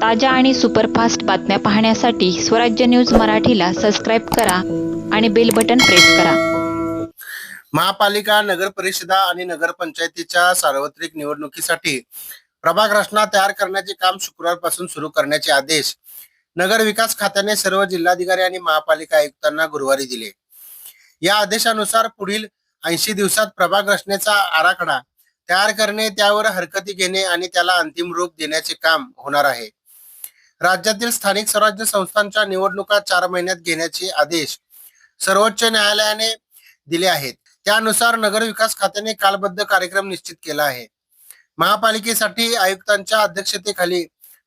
ताज्या आणि सुपरफास्ट बातम्या पाहण्यासाठी स्वराज्य न्यूज मराठीला सबस्क्राईब करा आणि बेल बटन प्रेस करा. महापालिका नगर परिषदा आणि नगरपंचायतीच्या सार्वत्रिक निवडणुकीसाठी प्रभाग रचना तयार करण्याचे काम शुक्रवारपासून सुरू करण्याचे आदेश नगर विकास खात्याने सर्व जिल्हाधिकारी आणि महापालिका आयुक्तांना गुरुवारी दिले. या आदेशानुसार पुढील ऐंशी दिवसात प्रभाग रचनेचा आराखडा तयार करणे त्यावर हरकती घेणे आणि त्याला अंतिम रूप देण्याचे काम होणार आहे. राज्यातील स्थानिक स्वराज्य संस्थांच्या निवडणुका चार महिन्यात घेण्याचे आदेश सर्वोच्च न्यायालयाने दिले आहेत. त्यानुसार नगर विकास खात्याने कालबद्ध कार्यक्रम निश्चित केला आहे. महापालिकेसाठी आयुक्तांच्या अध्यक्षतेखाली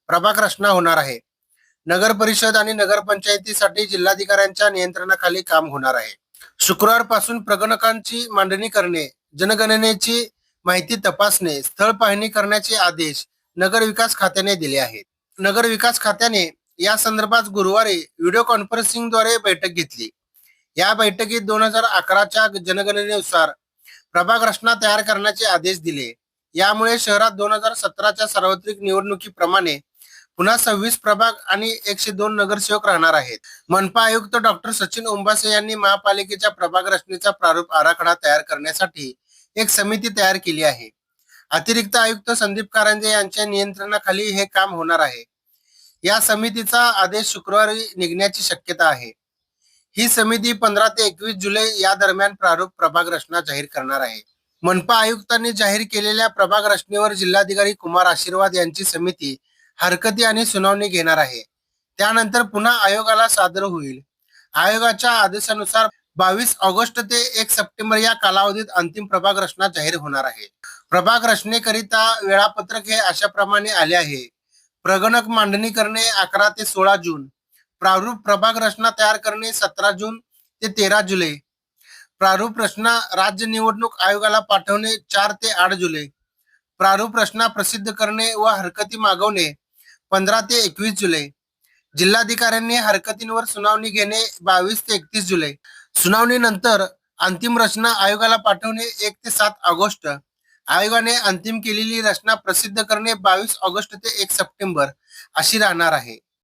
प्रभाग रचना होणार आहे. नगर परिषद आणि नगरपंचायतीसाठी जिल्हाधिकाऱ्यांच्या नियंत्रणाखाली काम होणार आहे. शुक्रवारपासून प्रगणकांची मांडणी करणे जनगणनेची माहिती तपासणे स्थळ पाहणी करण्याचे आदेश नगर विकास खात्याने दिले आहेत. नगर विकास खात्याने या संदर्भात गुरुवारी व्हिडिओ कॉन्फरन्सिंगद्वारे बैठक घेतली. या बैठकीत दोन हजार अकराच्या जनगणनेनुसार प्रभाग रचना तयार करण्याचे आदेश दिले. यामुळे शहरात दोन हजार सतराच्या सार्वत्रिक निवडणुकीप्रमाणे पुन्हा सव्वीस प्रभाग आणि एकशे दोन नगरसेवक राहणार आहेत. मनपा आयुक्त डॉक्टर सचिन उंबासे यांनी महापालिकेच्या प्रभाग रचनेचा प्रारूप आराखडा तयार करण्यासाठी एक समिती तयार केली आहे. अतिरिक्त आयुक्त संदीप कारंजे यांच्या नियंत्रणाखाली हे काम होणार आहे. या समितीचा आदेश शुक्रवारी निघण्याची शक्यता आहे. ही समिती पंधरा ते एकवीस जुलै या दरम्यान प्रारूप प्रभाग रचना जाहीर करणार आहे. मनपा आयुक्तांनी जाहीर केलेल्या प्रभाग रचनेवर जिल्हाधिकारी कुमार आशीर्वाद यांची समिती हरकती आणि सुनावणी घेणार आहे. त्यानंतर पुन्हा आयोगाला सादर होईल. आयोगाच्या आदेशानुसार बावीस ऑगस्ट ते एक सप्टेंबर या कालावधीत अंतिम प्रभाग रचना जाहीर होणार आहे. प्रभाग रचनेकरिता वेळापत्रक हे अशा प्रमाणे आले आहे. प्रगणक मांडणी करणे अकरा ते सोळा जून. प्रारूप प्रभाग रचना तयार करणे सतरा जून ते तेरा जुलै. प्रारूप रचना राज्य निवडणूक आयोगाला पाठवणे चार ते आठ जुलै. प्रारूप रचना प्रसिद्ध करणे व हरकती मागवणे पंधरा ते एकवीस जुलै. जिल्हाधिकाऱ्यांनी हरकतींवर सुनावणी घेणे बावीस ते एकतीस जुलै. सुनावणीनंतर अंतिम रचना आयोगाला पाठवणे एक ते सात ऑगस्ट. आयोगाने अंतिम केलेली रचना प्रसिद्ध करणे बावीस ऑगस्ट ते एक सप्टेंबर अशी राहणार आहे.